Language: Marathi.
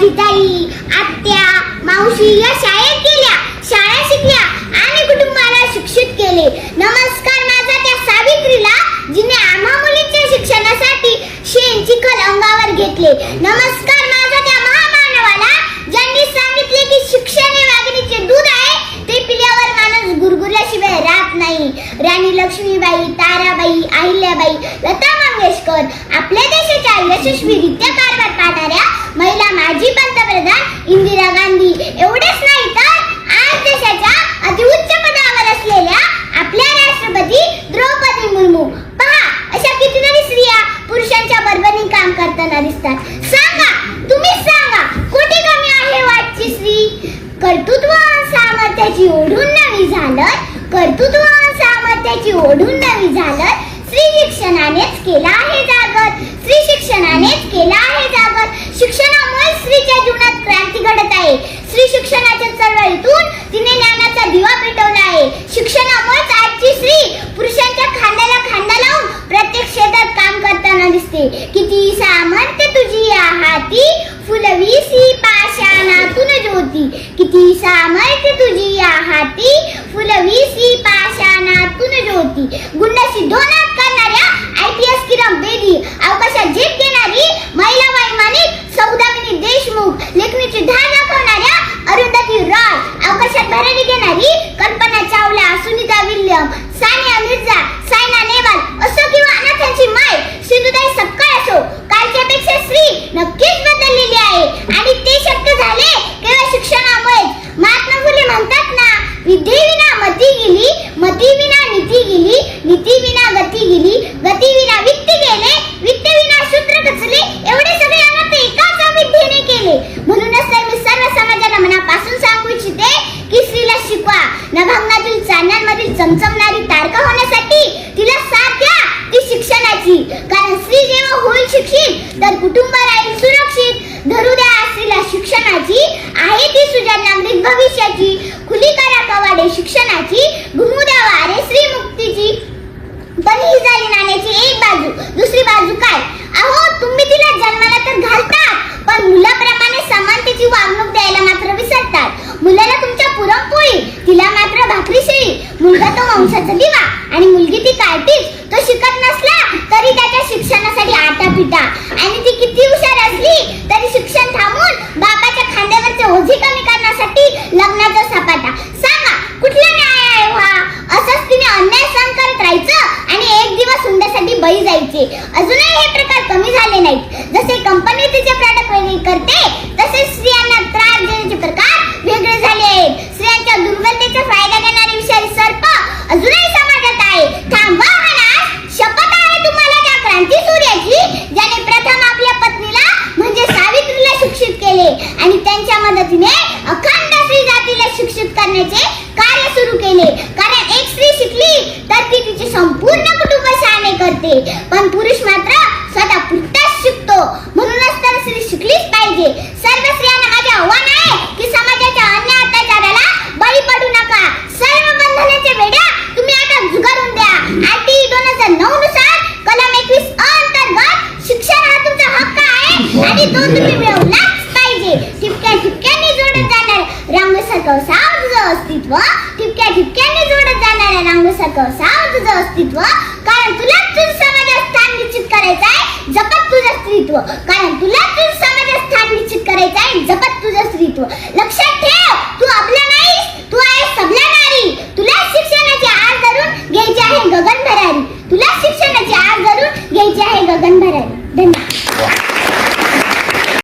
माझी ताई आत्या मावशी या शाळेत गेल्या. शाळा शिकल्या आणि कुटुंबाला शिक्षित केले. नमस्कार माझा त्या सावित्रीला जिने आम्हा मुलींच्या शिक्षणासाठी शेण कलंगावर घेतले. नमस्कार माझा त्या महामानवाला ज्यांनी सांगितले की शिक्षण हे वाघिणीचे दूध आहे ते पिल्यावर माणूस गुरगुरल्याशिवाय राहत नाही. राणी लक्ष्मीबाई ताराबाई अहिल्याबाई लता मंगेशकर आपल्या देशाच्या यशस्वीरित्या कर्तृत्व सामर्थ्याची ओढून नवी झालं कर्तृत्व सामर्थ्याची ओढून नवी झालं श्री शिक्षणानेच केला आहे जागत श्री शिक्षणानेच केला आहे जागत शिक्षणामुळे स्त्रीच्या जीवनात क्रांती घडत आहे. श्री शिक्षणाच्या चळवळीतून तिने ज्ञानाचा दिवा पेटवला आहे. किती सामर्थ्य तुझी या हाती? फुलविसी पाषाणातून ज्योती गुण सिद्धोना शिकशील तर कुटुंब I need to कवसा तुझं अस्तित्व. ठिपक्या ठिपक्याने जोडत जाणाऱ्या रांगू कवसा तुझं अस्तित्व. कारण तुला तुझ समाजात स्थान निश्चित करायचं आहे जगत तुझं अस्तित्व. कारण तुला